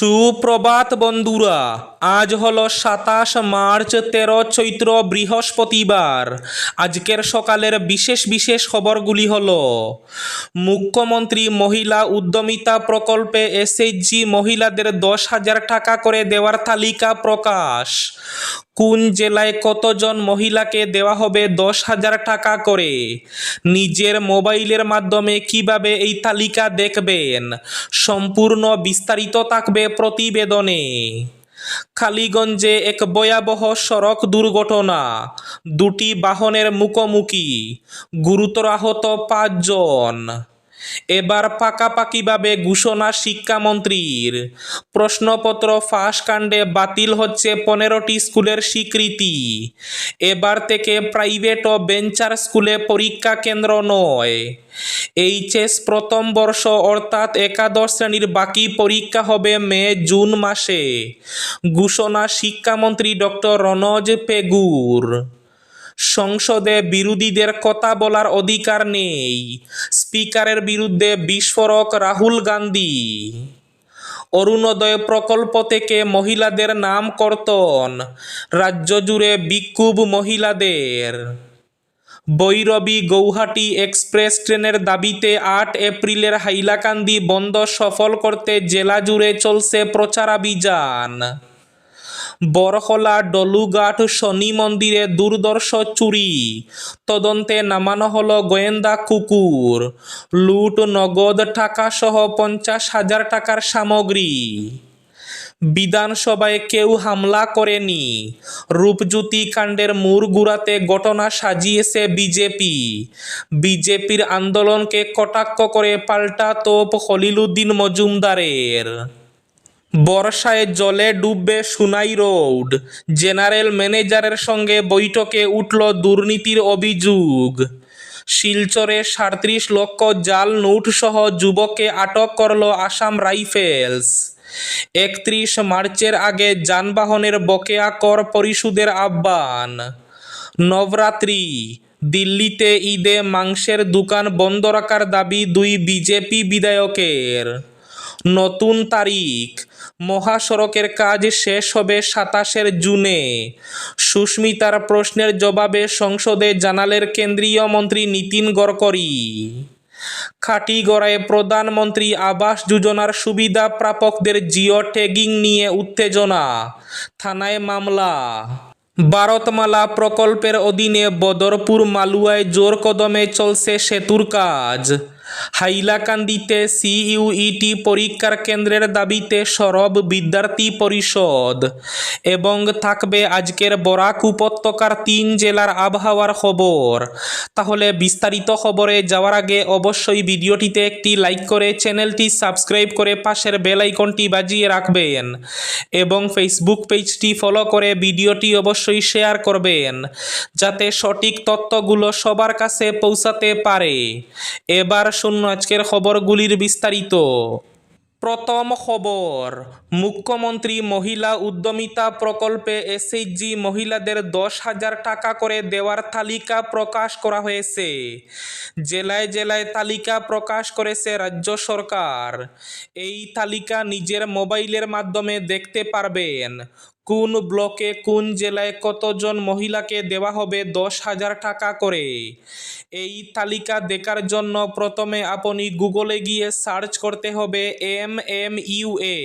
সুপ্রভাত বন্ধুরা। আজ হলো সাতাশ মার্চ, তেরো চৈত্র বৃহস্পতিবার। আজকের সকালের বিশেষ বিশেষ খবরগুলি হলো, মুখ্যমন্ত্রী মহিলা উদ্যমিতা প্রকল্পে এসএইচজি মহিলাদের দশ হাজার টাকা করে দেওয়ার তালিকা প্রকাশ। কোন জেলায় কতজন মহিলাকে দেওয়া হবে দশ হাজার টাকা করে? নিজের মোবাইলের মাধ্যমে কীভাবে এই তালিকা দেখবেন? সম্পূর্ণ বিস্তারিত থাকবে প্রতিবেদনে। খালিগঞ্জে এক ভয়াবহ সড়ক দুর্ঘটনা। দুটি বাহনের মুখোমুখি। গুরুতর আহত পাঁচজন। এবার পাকাপাকিভাবে ঘোষণা শিক্ষামন্ত্রীর। প্রশ্নপত্র ফাঁস কাণ্ডে বাতিল হচ্ছে পনেরোটি স্কুলের স্বীকৃতি। এবার থেকে প্রাইভেট ও বেঞ্চার স্কুলে পরীক্ষা কেন্দ্র নয়। এইচএস প্রথম বর্ষ অর্থাৎ একাদশ শ্রেণির বাকি পরীক্ষা হবে মে, জুন মাসে। ঘোষণা শিক্ষামন্ত্রী ডক্টর রনজ পেগুর সংসদে বিরোধীদের কথা বলার অধিকার নেই। স্পিকারের বিরুদ্ধে বিস্ফোরক রাহুল গান্ধী। অরুণোদয় প্রকল্প থেকে মহিলাদের নাম কর্তন রাজ্য জুড়ে বিক্ষোভ মহিলাদের। বৈরবী গৌহাটি এক্সপ্রেস ট্রেনের দাবিতে আট এপ্রিলের হাইলাকান্দি বন্ধ সফল করতে জেলা জুড়ে চলছে প্রচারাভিযান। বরহলা ডলুঘাট শনি মন্দিরে দুর্দর্শ চুরি তদন্তে নামানো হলো গোয়েন্দা কুকুর লুট নগদ টাকা সহ পঞ্চাশ হাজার টাকার সামগ্রী বিধানসভায় কেউ হামলা করেনি রূপজ্যোতি কাণ্ডের মূর গুড়াতে ঘটনা সাজিয়েছে বিজেপি। বিজেপির আন্দোলনকে কটাক্ষ করে পাল্টা তোপ খলিলুদ্দিন মজুমদারের বর্ষায় জলে ডুববে সুনাই রোড। জেনারেল ম্যানেজারের সঙ্গে বৈঠকে উঠল দুর্নীতির অভিযোগ। শিলচরে সাঁত্রিশ লক্ষ জাল নোট সহ যুবককে আটক করল আসাম রাইফেলস। একত্রিশ মার্চের আগে যানবাহনের বকেয়া কর পরিশোধের আহ্বান। নবরাত্রি, দিল্লিতে ঈদে মাংসের দোকান বন্ধ রাখার দাবি দুই বিজেপি বিধায়কের। নতুন তারিখ মহাসড়কের কাজ শেষ হবে সাতাশের জুনে। সুস্মিতার প্রশ্নের জবাবে সংসদে জানালেন কেন্দ্রীয় মন্ত্রী নীতিন গড়করি। খাটিগড়ায় প্রধানমন্ত্রী আবাস যোজনার সুবিধা প্রাপকদের জিও ট্যাগিং নিয়ে উত্তেজনা। থানায় মামলা। ভারতমালা প্রকল্পের অধীনে বদরপুর মালুয়ায় জোর কদমে চলছে সেতুর কাজ। হাইলাকান্দিতে সিইউইটি পরীক্ষার কেন্দ্রের দাবিতে সরব বিদ্যার্থী পরিষদ এবং থাকবে আজকের বরাক উপত্যকার তিন জেলার আবহাওয়ার খবর। তাহলে বিস্তারিত খবরে যাওয়ার আগে অবশ্যই ভিডিওটিতে একটি লাইক করে চ্যানেলটি সাবস্ক্রাইব করে পাশের বেল আইকনটি বাজিয়ে রাখবেন এবং ফেসবুক পেজটি ফলো করে ভিডিওটি অবশ্যই শেয়ার করবেন যাতে সঠিক তথ্যগুলো সবার কাছে পৌঁছাতে পারে। এবার শুনুন আজকের খবরগুলির বিস্তারিত। প্রথম খবর, মুখ্যমন্ত্রী মহিলা উদ্যমিতা প্রকল্পে এসএইচজি মহিলাদের দশ হাজার টাকা করে দেওয়ার তালিকা প্রকাশ করা হয়েছে। জেলায় জেলায় তালিকা প্রকাশ করেছে রাজ্য সরকার। এই তালিকা নিজের মোবাইলের মাধ্যমে দেখতে পারবেন। কোন ব্লকে কোন জেলায় কতজন মহিলাকে দেওয়া হবে দশ হাজার টাকা করে? এই তালিকা দেখার জন্য প্রথমে আপনি গুগলে গিয়ে সার্চ করতে হবে এম এম ইউ এ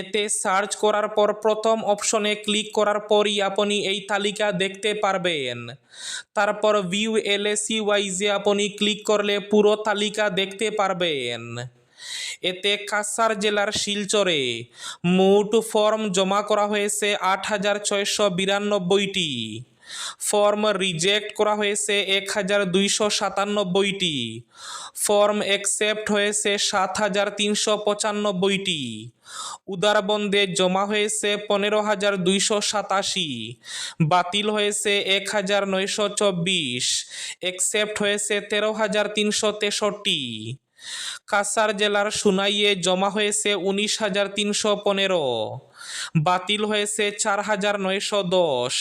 এতে সার্চ করার পর প্রথম অপশনে ক্লিক করার পরই আপনি এই তালিকা দেখতে পারবেন। তারপর ভিউ এলএসি ওয়াইজে আপনি ক্লিক করলে পুরো তালিকা দেখতে পারবেন। এতে কাছাড় জেলার শিলচরে মোট ফর্ম জমা করা হয়েছে আট হাজার ছয়শো বিরানব্বইটি। ফর্ম রিজেক্ট করা হয়েছে এক হাজার দুইশো সাতানব্বইটি। ফর্ম অ্যাকসেপ্ট হয়েছে সাত হাজার তিনশো পঁচানব্বইটি। উদারবন্দে জমা হয়েছে পনেরো হাজার দুইশো সাতাশি। বাতিল হয়েছে এক হাজার নয়শো চব্বিশ। অ্যাকসেপ্ট হয়েছে তেরো হাজার তিনশো তেষট্টি। কাছাড় জেলার সুনাইয়ে জমা হয়েছে উনিশ হাজার তিনশো পনেরো। বাতিল হয়েছে চার হাজার নয়শো দশ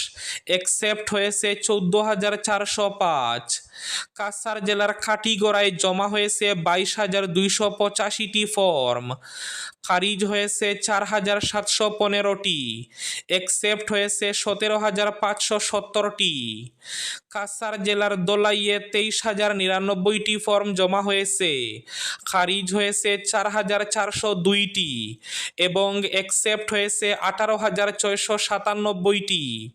একসেপ্ট হয়েছে চোদ্দ হাজার চারশো পাঁচ কাছাড় জেলার খাটিগড়ায় জমা হয়েছে বাইশ হাজার দুইশো পঁচাশিটি ফর্ম। খারিজ হয়েছে চার হাজার সাতশো পনেরোটি। একসেপ্ট হয়েছে সতেরো হাজার পাঁচশো সত্তরটি। কাছাড় জেলার দোলাইয়ে তেইশ হাজার নিরানব্বইটি ফর্ম জমা হয়েছে। খারিজ হয়েছে চার হাজার চারশো দুইটি। এবং একসেপ্ট হয়েছে আঠারো হাজার ছয়শো সাতানব্বইটি।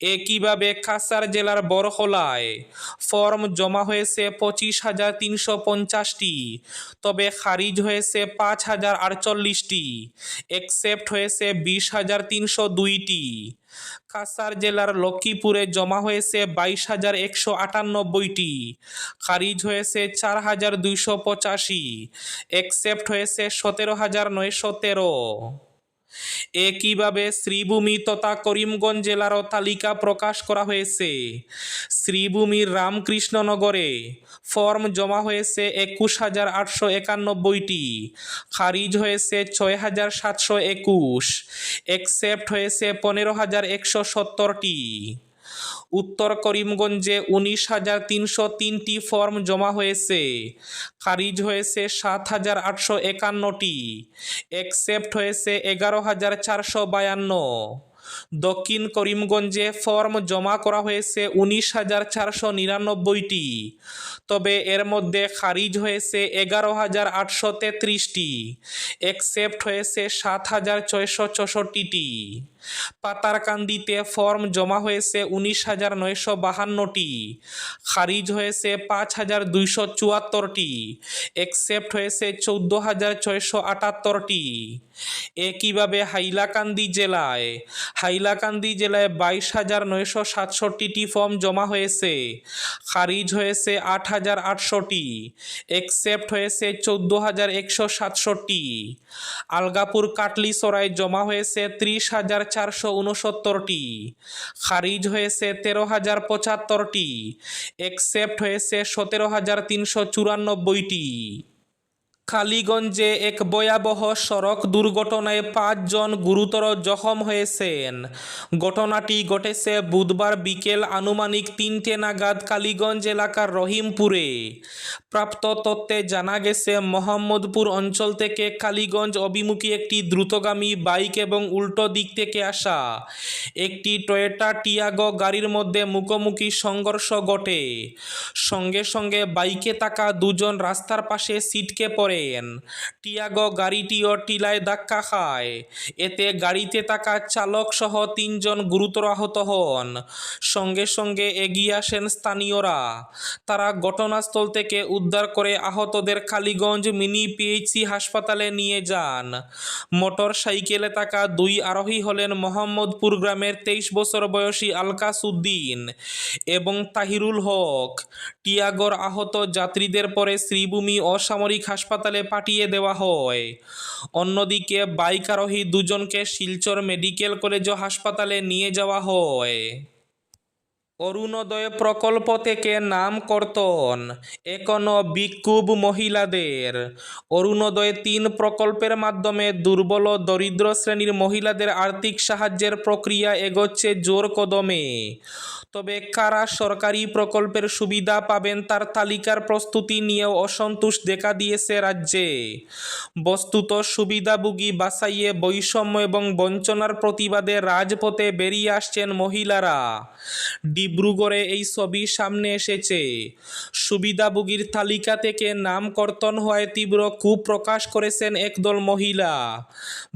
একইভাবে কাছাড় জেলার বরহলায় ফর্ম জমা হয়েছে পঁচিশ হাজার তিনশো পঞ্চাশটি, তবে খারিজ হয়েছে পাঁচ হাজার আটচল্লিশটি একসেপ্ট হয়েছে বিশ হাজার তিনশো দুইটি। কাছাড় জেলার লক্ষ্মীপুরে জমা হয়েছে বাইশ হাজার একশো আটানব্বইটি, খারিজ হয়েছে চার হাজার দুইশো পঁচাশি একসেপ্ট হয়েছে সতেরো হাজার নয়শো তেরো। একইভাবে শ্রীভূমি তথা করিমগঞ্জ জেলারও তালিকা প্রকাশ করা হয়েছে? শ্রীভূমির রামকৃষ্ণনগরে ফর্ম জমা হয়েছে একুশ হাজার আটশো একানব্বইটি, খারিজ হয়েছে ছয় হাজার সাতশো একুশ একসেপ্ট হয়েছে পনেরো হাজার একশো সত্তরটি। উত্তর করিমগঞ্জে উনিশ হাজার তিনশো তিনটি ফর্ম জমা হয়েছে। খারিজ হয়েছে সাত হাজার আটশো একান্নটি। একসেপ্ট হয়েছে এগারো হাজার চারশো বায়ান্ন। দক্ষিণ করিমগঞ্জে ফর্ম জমা করা হয়েছে উনিশ হাজার চারশো নিরানব্বইটি। তবে এর মধ্যে খারিজ হয়েছে এগারো হাজার আটশো তেত্রিশটি। একসেপ্ট হয়েছে সাত হাজার ছয়শো চৌষট্টিটি। পাতারকান্দিতে ফর্ম জমা হয়েছে উনিশ হাজার নয়শো বাহান্নটি, খারিজ হয়েছে পাঁচ হাজার দুইশো চুয়াত্তরটি একসেপ্ট হয়েছে চৌদ্দ হাজার ছয়শো আটাত্তরটি। একইভাবে হাইলাকান্দি জেলায়? হাইলাকান্দি জেলায় বাইশ হাজার নয়শো সাতষট্টিটি ফর্ম জমা হয়েছে, খারিজ হয়েছে আট হাজার আটশোটি একসেপ্ট হয়েছে চৌদ্দ হাজার একশো সাতষট্টি। আলগাপুর কাটলিসরায় জমা হয়েছে ত্রিশ হাজার চারশো উনসত্তরটি। খারিজ হয়েছে তেরো হাজার পঁচাত্তরটি। একসেপ্ট হয়েছে সতেরো হাজার তিনশো চুরানব্বইটি। কালীগঞ্জে এক ভয়াবহ সড়ক দুর্ঘটনায় পাঁচজন গুরুতর জখম হয়েছেন। ঘটনাটি ঘটেছে বুধবার বিকেল আনুমানিক তিনটে নাগাদ কালীগঞ্জ এলাকার রহিমপুরে। প্রাপ্ত তথ্যে জানা গেছে, মোহাম্মদপুর অঞ্চল থেকে কালীগঞ্জ অভিমুখী একটি দ্রুতগামী বাইক এবং উল্টো দিক থেকে আসা একটি টয়োটা টিয়াগো গাড়ির মধ্যে মুখোমুখি সংঘর্ষ ঘটে। সঙ্গে সঙ্গে বাইকে থাকা দুজন রাস্তার পাশে সিটকে পড়েন টিয়াগো গাড়িটিও টিলায় ধাক্কা খায়। এতে গাড়িতে থাকা চালক সহ তিনজন গুরুতর আহত হন। সঙ্গে সঙ্গে এগিয়ে আসেন স্থানীয়রা। তারা ঘটনাস্থল থেকে উদ্ধার করে আহতদের কালীগঞ্জ মিনি পিএইচসি হাসপাতালে নিয়ে যান। মোটর সাইকেলে থাকা দুই আরোহী হলেন মোহাম্মদপুর গ্রামের তেইশ বছর বয়সী আলকাস উদ্দিন এবং তাহিরুল হক। টিয়াগর আহত যাত্রীদের পরে শ্রীভূমি অসামরিক হাসপাতালে পাঠিয়ে দেওয়া হয়। অন্যদিকে বাইক আরোহী দুজনকে শিলচর মেডিকেল কলেজ হাসপাতালে নিয়ে যাওয়া হয়। অরুণোদয় প্রকল্প থেকে নাম কর্তন এখনও বিক্ষোভ মহিলাদের। অরুণোদয় তিন প্রকল্পের মাধ্যমে দুর্বল ও দরিদ্র শ্রেণির মহিলাদের আর্থিক সাহায্যের প্রক্রিয়া এগোচ্ছে জোর কদমে। তবে কারা সরকারি প্রকল্পের সুবিধা পাবেন তার তালিকার প্রস্তুতি নিয়েও অসন্তোষ দেখা দিয়েছে রাজ্যে। বস্তুত সুবিধাভোগী বাছাইয়ে বৈষম্য এবং বঞ্চনার প্রতিবাদে রাজপথে বেরিয়ে আসছেন মহিলারা। ডিব্রুগড়ে এই ছবি সামনে এসেছে। সুবিধাভোগীর তালিকা থেকে নাম কর্তন হওয়ায় তীব্র ক্ষোভ প্রকাশ করেছেন একদল মহিলা।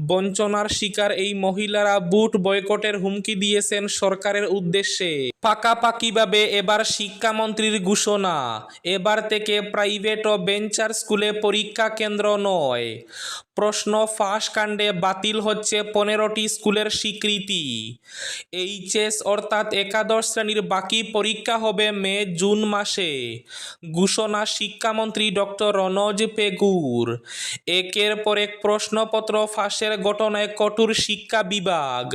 বঞ্চনার শিকার এই মহিলারা বুট বয়কটের হুমকি দিয়েছেন সরকারের উদ্দেশ্যে। পাকাপাকিভাবে এবার শিক্ষামন্ত্রীর ঘোষণা। এবার থেকে প্রাইভেট ও বেঞ্চার স্কুলে পরীক্ষা কেন্দ্র নয়। প্রশ্ন ফাঁস কাণ্ডে বাতিল হচ্ছে পনেরোটি স্কুলের স্বীকৃতি। এইচএস অর্থাৎ একাদশ শ্রেণির বাকি পরীক্ষা হবে মে, জুন মাসে, ঘোষণা শিক্ষামন্ত্রী ডক্টর রনজ পেগুর একের পর এক প্রশ্নপত্র ফাঁসের ঘটনায় কঠোর শিক্ষা বিভাগ।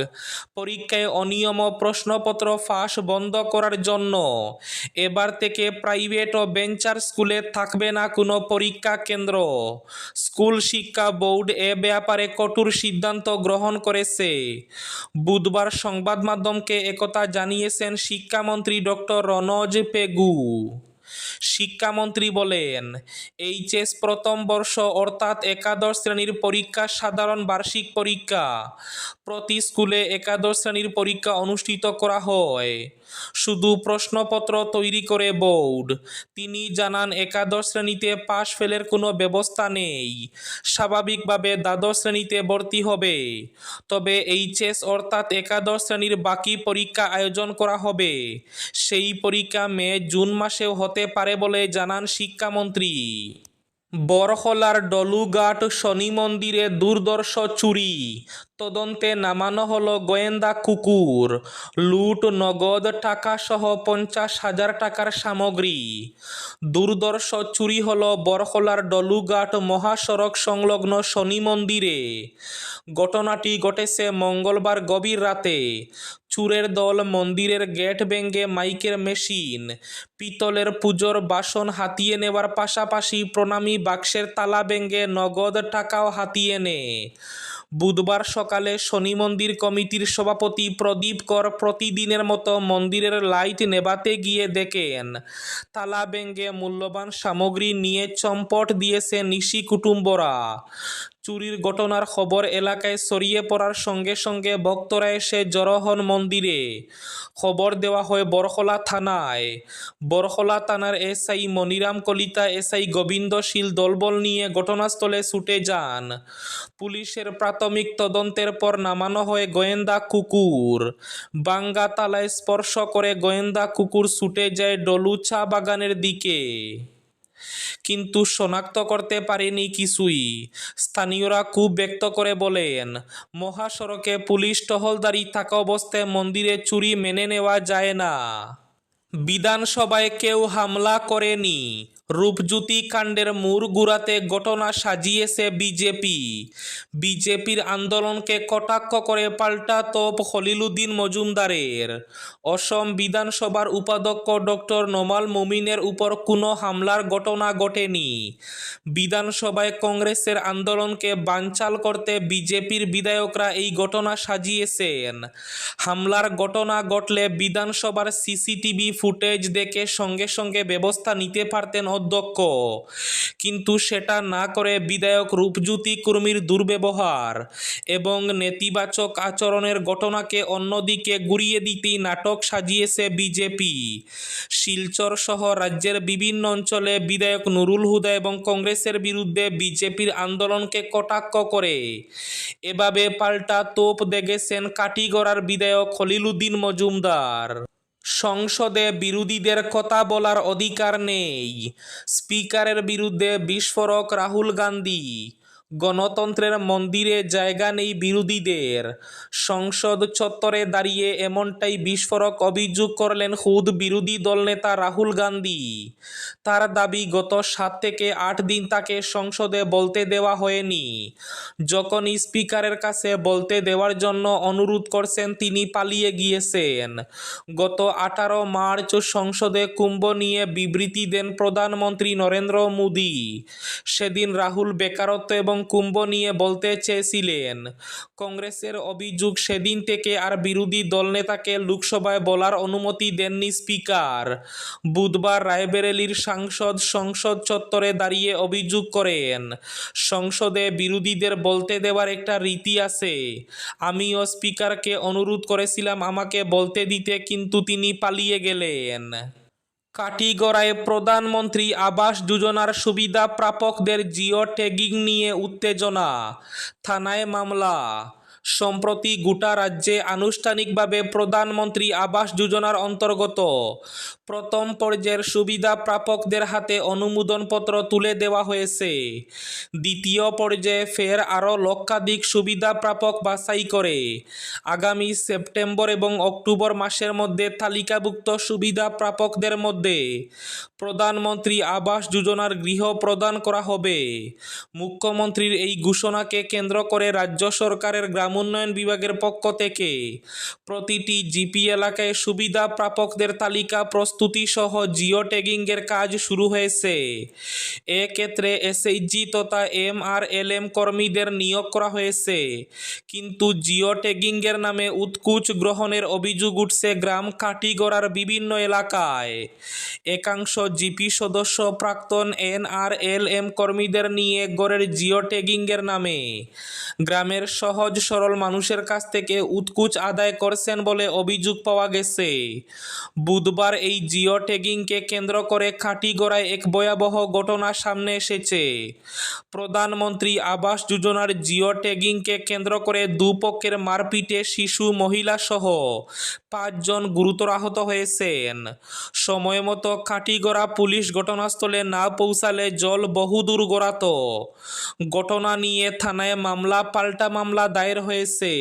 পরীক্ষায় অনিয়ম প্রশ্নপত্র ফাঁস বন্ধ করার জন্য। এবার থেকে প্রাইভেট ও বেঞ্চার স্কুলে থাকবে না কোনো পরীক্ষা কেন্দ্র। স্কুল শিক্ষা বোর্ড এ ব্যাপারে কঠোর সিদ্ধান্ত গ্রহণ করেছে। বুধবার সংবাদ মাধ্যমকে একথা জানিয়েছেন শিক্ষামন্ত্রী ডক্টর রনজ পেগু। শিক্ষামন্ত্রী বলেন, এইচএস প্রথম বর্ষ অর্থাৎ একাদশ শ্রেণির পরীক্ষা সাধারণ বার্ষিক পরীক্ষা। প্রতি স্কুলে একাদশ শ্রেণির পরীক্ষা অনুষ্ঠিত করা হয়। শুধু প্রশ্নপত্র তৈরি করে বোর্ড। তিনি জানান, একাদশ শ্রেণীতে পাশ ফেলের কোনো ব্যবস্থা নেই। স্বাভাবিকভাবে দ্বাদশ শ্রেণীতে ভর্তি হবে। তবে এইচএস অর্থাৎ একাদশ শ্রেণির বাকি পরীক্ষা আয়োজন করা হবে। সেই পরীক্ষা মে জুন মাসেও হতে পারে বলে জানান শিক্ষামন্ত্রী। বরহলার ডলুঘাট শনি মন্দিরে দুর্দর্শ চুরি। তদন্তে নামানো হলো গোয়েন্দা কুকুর। লুট নগদ টাকা সহ পঞ্চাশ হাজার টাকার সামগ্রী। দুর্দর্শ চুরি হলো বরহলার ডলুঘাট মহাসড়ক সংলগ্ন শনি মন্দিরে। ঘটনাটি ঘটেছে মঙ্গলবার গভীর রাতে। চুরের দল মন্দিরের গেট ভেঙে মাইকের মেশিন, পিতলের পুজোর বাসন হাতিয়ে নেওয়ার পাশাপাশি প্রণামী বাক্সের তালা ভেঙে নগদ টাকাও হাতিয়ে নেয়। বুধবার সকালে শনি মন্দির কমিটির সভাপতি প্রদীপ কর প্রতিদিনের মতো মন্দিরের লাইট নেবাতে গিয়ে দেখেন, তালা ভেঙে মূল্যবান সামগ্রী নিয়ে চম্পট দিয়েছে নিশি কুটুম্বরা। চুরির ঘটনার খবর এলাকায় ছড়িয়ে পড়ার সঙ্গে সঙ্গে ভক্তরা এসে জড়ো হন মন্দিরে। খবর দেওয়া হয় বরখলা থানায়। বরখলা থানার এসআই মনিরাম কলিতা, এসআই গোবিন্দ শীল দলবল নিয়ে ঘটনাস্থলে ছুটে যান। পুলিশের প্রাথমিক তদন্তের পর নামানো হয় গোয়েন্দা কুকুর। বাঙ্গা তালায় স্পর্শ করে গোয়েন্দা কুকুর ছুটে যায় ডলু চা বাগানের দিকে। কিন্তু শনাক্ত করতে পারেনি কিছুই। স্থানীয়রা ক্ষোভ ব্যক্ত করে বলেন, মহাসড়কে পুলিশ টহলদারি থাকা অবস্থায় মন্দিরে চুরি মেনে নেওয়া যায় না। বিধানসভায় কেউ হামলা করেনি। রূপজ্যোতি কাণ্ডের মূর গুড়াতে ঘটনা সাজিয়েছে বিজেপি। বিজেপির আন্দোলনকে কটাক্ষ করে পাল্টা তোপ খলিলুদ্দিন মজুমদারের। অসম বিধানসভার উপাধ্যক্ষ ডক্টর নোমাল মুমিনের উপর কোনো হামলার ঘটনা ঘটেনি। বিধানসভায় কংগ্রেসের আন্দোলনকে বানচাল করতে বিজেপির বিধায়করা এই ঘটনা সাজিয়েছেন। হামলার ঘটনা ঘটলে বিধানসভার সিসিটিভি ফুটেজ দেখে সঙ্গে সঙ্গে ব্যবস্থা নিতে পারতেন অধ্যক্ষ। কিন্তু সেটা না করে বিধায়ক রূপজ্যোতি কুর্মীর দুর্ব্যবহার এবং নেতিবাচক আচরণের ঘটনাকে অন্যদিকে ঘুরিয়ে দিতেই নাটক সাজিয়েছে বিজেপি। শিলচর সহ রাজ্যের বিভিন্ন অঞ্চলে বিধায়ক নুরুল হুদা এবং কংগ্রেসের বিরুদ্ধে বিজেপির আন্দোলনকে কটাক্ষ করে। এভাবে পাল্টা তোপ দেগেছেন কাটিগড়ার বিধায়ক খলিলুদ্দিন মজুমদার। সংসদে বিরোধীদের কথা বলার অধিকার নেই। স্পিকারের বিরুদ্ধে বিস্ফোরক রাহুল গান্ধী। গণতন্ত্রের মন্দিরে জায়গা নেই বিরোধীদের। সংসদ চত্বরে দাঁড়িয়ে এমনটাই বিস্ফোরক অভিযোগ করলেন খুদ বিরোধী দলনেতা রাহুল গান্ধী। তার দাবি, গত সাত থেকে আট দিন তাকে সংসদে বলতে দেওয়া হয়নি। যখন স্পিকারের কাছে বলতে দেওয়ার জন্য অনুরোধ করছেন, তিনি পালিয়ে গিয়েছেন। গত আঠারো মার্চ সংসদে কুম্ভ নিয়ে বিবৃতি দেন প্রধানমন্ত্রী নরেন্দ্র মোদী। সেদিন রাহুল বেকারত্ব এবং কুম্ভ নিয়ে বলতে চেয়েছিলেন। কংগ্রেসের অভিযোগ সেদিন থেকে আর বিরোধী দলনেতাকে লোকসভায় বলার অনুমতি দেননি স্পিকার। বুধবার রায়বেরেলির সাংসদ সংসদ চত্বরে দাঁড়িয়ে অভিযোগ করেন, সংসদে বিরোধীদের বলতে দেওয়ার একটা রীতি আছে। আমিও স্পিকারকে অনুরোধ করেছিলাম আমাকে বলতে দিতে, কিন্তু তিনি পালিয়ে গেলেন। কাটিগড়ায় প্রধানমন্ত্রী আবাস যোজনার সুবিধা প্রাপকদের জিও ট্যাগিং নিয়ে উত্তেজনা। থানায় মামলা। সম্প্রতি গোটা রাজ্যে আনুষ্ঠানিকভাবে প্রধানমন্ত্রী আবাস যোজনার অন্তর্গত। প্রথম পর্যায়ের সুবিধা প্রাপকদের হাতে অনুমোদনপত্র তুলে দেওয়া হয়েছে। দ্বিতীয় পর্যায়ে ফের আরও লক্ষাধিক সুবিধা প্রাপক বাছাই করে। আগামী সেপ্টেম্বর এবং অক্টোবর মাসের মধ্যে তালিকাভুক্ত সুবিধা প্রাপকদের মধ্যে প্রধানমন্ত্রী আবাস যোজনার গৃহ প্রদান করা হবে। মুখ্যমন্ত্রীর এই ঘোষণাকে কেন্দ্র করে রাজ্য সরকারের গ্রাম উন্নয়ন বিভাগের পক্ষ থেকে প্রতিটি জিপি এলাকায় সুবিধা প্রাপকদের তালিকা প্রস্তুতি সহ জিও ট্যাগিংয়ের কাজ শুরু হয়েছে। এক্ষেত্রে এসএইচজি তথা এম আর এল এম কর্মীদের নিয়োগ করা হয়েছে। কিন্তু জিও ট্যাগিংয়ের নামে উৎকুচ গ্রহণের অভিযোগ উঠছে গ্রাম কাটিগড়ার বিভিন্ন এলাকায়। একাংশ জিপি সদস্য প্রাক্তন এনআরএলএম কর্মীদের নিয়ে গড়ের জিও ট্যাগিংয়ের নামে। গ্রামের সহজ সরল মানুষের কাছ থেকে উৎকুচ আদায় করছেন বলে অভিযোগ পাওয়া গেছে। বুধবার এই জিও ট্যাগিংকে কেন্দ্র করে খাটিগড়ায় এক ভয়াবহ ঘটনা সামনে এসেছে। প্রধানমন্ত্রী আবাস যোজনার জিও ট্যাগিংকে কেন্দ্র করে দুপক্ষের মারপিটে শিশু, মহিলা সহ পাঁচজন গুরুতর আহত হয়েছেন। সময় মতো কাটিগড়া পুলিশ ঘটনাস্থলে না পৌঁছালে জল বহুদূর গড়াত। ঘটনা নিয়ে থানায় মামলা, পাল্টা মামলা দায়ের হয়েছে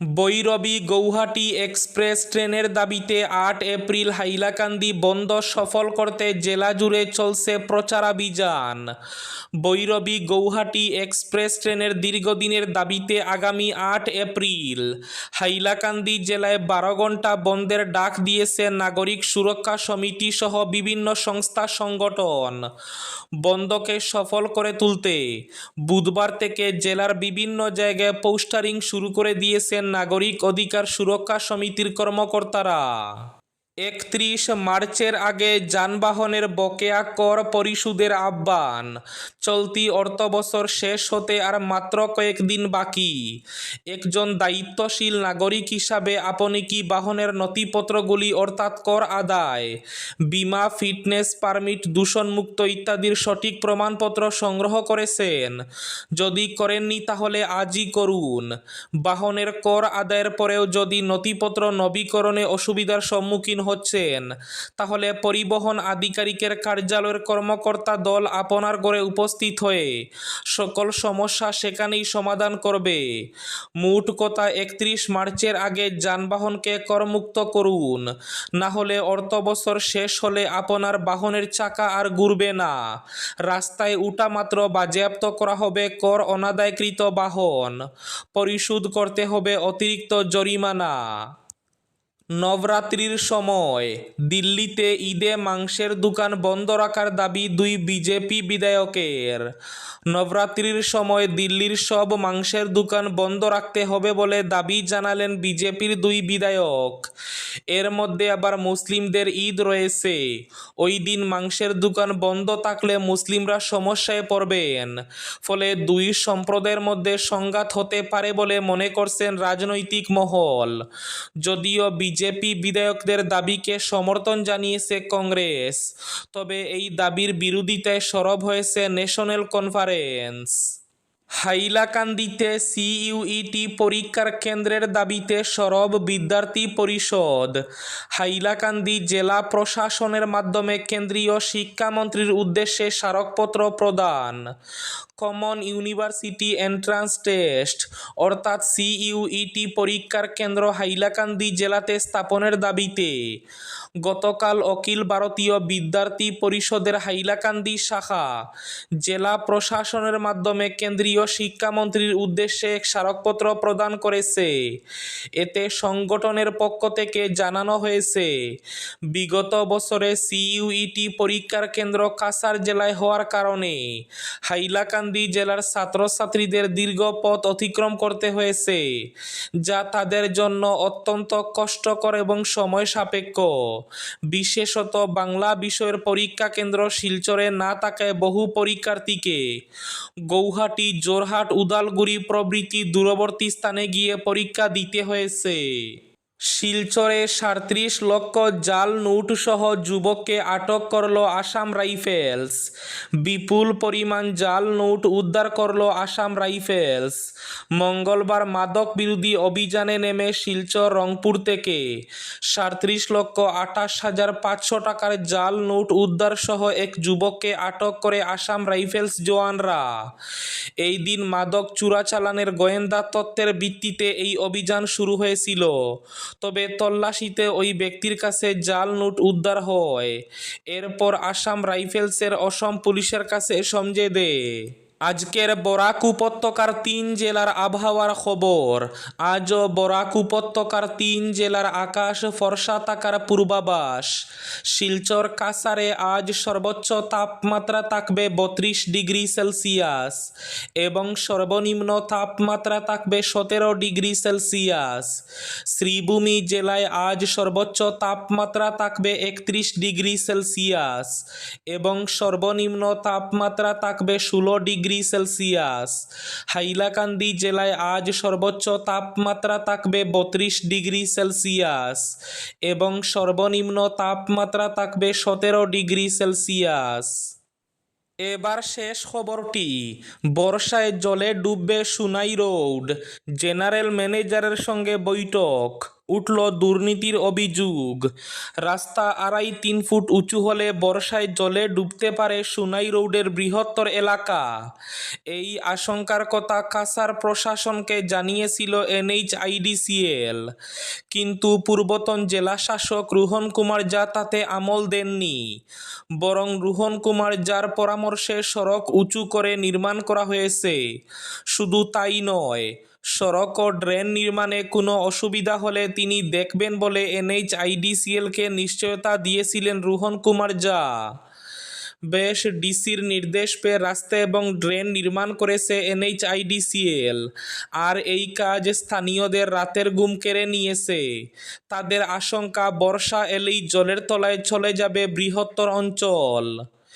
বৈরবী গৌহাটি এক্সপ্রেস ট্রেনের দাবিতে আট এপ্রিল হাইলাকান্দি বন্ধ সফল করতে জেলা জুড়ে চলছে প্রচারাভিযান। বৈরবী গৌহাটি এক্সপ্রেস ট্রেনের দীর্ঘদিনের দাবিতে আগামী আট এপ্রিল হাইলাকান্দি জেলায় বারো ঘণ্টা বন্ধের ডাক দিয়েছে নাগরিক সুরক্ষা সমিতি সহ বিভিন্ন সংস্থা সংগঠন। বন্ধকে সফল করে তুলতে বুধবার থেকে জেলার বিভিন্ন জায়গায় পোস্টারিং শুরু করে দিয়েছেন নাগরিক অধিকার সুরক্ষা সমিতির কর্মকর্তারা। একত্রিশ মার্চের আগে যানবাহনের বকেয়া কর পরিশোধের আহ্বান। চলতি অর্থবছর শেষ হতে আর মাত্র কয়েকদিন বাকি। একজন দায়িত্বশীল নাগরিক হিসাবে আপনি কি বাহনের নথিপত্রগুলি অর্থাৎ কর আদায়, বিমা, ফিটনেস পারমিট, দূষণমুক্ত ইত্যাদির সঠিক প্রমাণপত্র সংগ্রহ করেছেন? যদি করেননি তাহলে আজই করুন। বাহনের কর আদায়ের পরেও যদি নথিপত্র নবীকরণে অসুবিধার সম্মুখীন হচ্ছেন। তাহলে পরিবহন আধিকারিকের কার্যালয়ের কর্মকর্তা দল আপনার ঘরে উপস্থিত হয়ে সকল সমস্যা সেখানেই সমাধান করবে। মোট কথা একত্রিশ মার্চের আগে যানবাহনকে করমুক্ত করুন। না হলে অর্থবছর শেষ হলে আপনার বাহনের চাকা আর ঘুরবে না। রাস্তায় উঠা মাত্র বাজেয়াপ্ত করা হবে কর অনাদায়কৃত বাহন। পরিশোধ করতে হবে অতিরিক্ত জরিমানা। নবরাত্রির সময় দিল্লিতে ঈদে মাংসের দোকান বন্ধ রাখার দাবি দুই বিজেপি বিধায়কের। নবরাত্রির সময় দিল্লির সব মাংসের দোকান বন্ধ রাখতে হবে বলে দাবি জানালেন বিজেপির দুই বিধায়ক। এর মধ্যে আবার মুসলিমদের ঈদ রয়েছে। ওই দিন মাংসের দোকান বন্ধ থাকলে মুসলিমরা সমস্যায় পড়বেন। ফলে দুই সম্প্রদায়ের মধ্যে সংঘাত হতে পারে বলে মনে করছেন রাজনৈতিক মহল। যদিও বিজেপি বিধায়কদের দাবিকে সমর্থন জানিয়েছে কংগ্রেস, তবে এই দাবির বিরোধিতায় সরব হয়েছে ন্যাশনাল কনফারেন্স। হাইলাকান্দিতে সিইউইটি পরীক্ষার কেন্দ্রের দাবিতে সরব বিদ্যার্থী পরিষদ। হাইলাকান্দি জেলা প্রশাসনের মাধ্যমে কেন্দ্রীয় শিক্ষামন্ত্রীর উদ্দেশ্যে স্মারকপত্র প্রদান। কমন ইউনিভার্সিটি এন্ট্রান্স টেস্ট, অর্থাৎ সিইউইটি পরীক্ষার কেন্দ্র হাইলাকান্দি জেলাতে স্থাপনের দাবিতে। গতকাল অখিল ভারতীয় বিদ্যার্থী পরিষদের হাইলাকান্দি শাখা জেলা প্রশাসনের মাধ্যমে কেন্দ্রীয় শিক্ষামন্ত্রীর উদ্দেশ্যে এক স্মারকপত্র প্রদান করেছে। এতে সংগঠনের পক্ষ থেকে জানানো হয়েছে, বিগত বছরে সিইউইটি পরীক্ষার কেন্দ্র কাসার জেলায় হওয়ার কারণে হাইলাকান্দি জেলার ছাত্রছাত্রীদের দীর্ঘ পথ অতিক্রম করতে হয়েছে, যা তাদের জন্য অত্যন্ত কষ্টকর এবং সময় সাপেক্ষ। বিশেষত বাংলা বিষয়ের পরীক্ষা কেন্দ্র শিলচরে না থাকায় বহু পরীক্ষার্থীকে গৌহাটি, জোরহাট, উদালগুড়ি প্রভৃতি দূরবর্তী স্থানে গিয়ে পরীক্ষা দিতে হয়েছে। শিলচরে সাঁত্রিশ লক্ষ জাল নোট সহ যুবককে আটক করল আসাম রাইফেলস। বিপুল পরিমাণ জাল নোট উদ্ধার করল আসাম রাইফেলস। মঙ্গলবার মাদক বিরোধী অভিযানে নেমে শিলচর রংপুর থেকে। সাঁত্রিশ লক্ষ আঠাশ হাজার পাঁচশো টাকার জাল নোট উদ্ধার সহ এক যুবককে আটক করে আসাম রাইফেলস জওয়ানরা। এই দিন মাদক চোরাচালানের গোয়েন্দা তত্ত্বের ভিত্তিতে এই অভিযান শুরু হয়েছিল। তবে তল্লাশিতে ওই ব্যক্তির কাছে জাল নোট উদ্ধার হয়। এরপর আসাম রাইফেলসের অসম পুলিশের কাছে সমঝে দেয় আজকের বরাক উপত্যকার তিন জেলার আবহাওয়ার খবর। আজও বরাক উপত্যকার তিন জেলার আকাশ ফর্সা থাকার পূর্বাভাস। শিলচর কাসারে আজ সর্বোচ্চ তাপমাত্রা থাকবে বত্রিশ ডিগ্রি সেলসিয়াস এবং সর্বনিম্ন তাপমাত্রা থাকবে সতেরো ডিগ্রি সেলসিয়াস। শ্রীভূমি জেলায় আজ সর্বোচ্চ তাপমাত্রা থাকবে একত্রিশ ডিগ্রি সেলসিয়াস এবং সর্বনিম্ন তাপমাত্রা থাকবে ষোলো ডিগ্রি সেলসিয়াস। হাইলাকান্দি জেলায় আজ সর্বোচ্চ তাপমাত্রা থাকবে বত্রিশ ডিগ্রি সেলসিয়াস এবং সর্বনিম্ন তাপমাত্রা থাকবে সতেরো ডিগ্রি সেলসিয়াস। এবার শেষ খবরটি, বর্ষায় জলে ডুববে সুনাই রোড, জেনারেল ম্যানেজারের সঙ্গে বৈঠক। উঠল দুর্নীতির অভিযোগ। রাস্তা আড়াই তিন ফুট উঁচু হলে বর্ষায় জলে ডুবতে পারে সুনাই রোডের বৃহত্তর এলাকা। এই আশঙ্কার কথা কাসার প্রশাসনকে জানিয়েছিল এনএইচআইডিসিএল। কিন্তু পূর্বতন জেলা শাসক রোহন কুমার যা তাতে আমল দেননি, বরং রোহন কুমার যার পরামর্শে সড়ক উঁচু করে নির্মাণ করা হয়েছে, শুধু তাই নয় সড়ক ও ড্রেন নির্মাণে কোনো অসুবিধা হলে তিনি দেখবেন বলে এনএইচআইডিসিএলকে নিশ্চয়তা দিয়েছিলেন রোহন কুমার যা বেশ ডিসির নির্দেশ পেয়ে রাস্তা এবং ড্রেন নির্মাণ করেছে এনএইচআইডিসিএল। আর এই কাজ স্থানীয়দের রাতের ঘুম কেড়ে নিয়েছে। তাদের আশঙ্কা, বর্ষা এলেই জলের তলায় চলে যাবে বৃহত্তর অঞ্চল।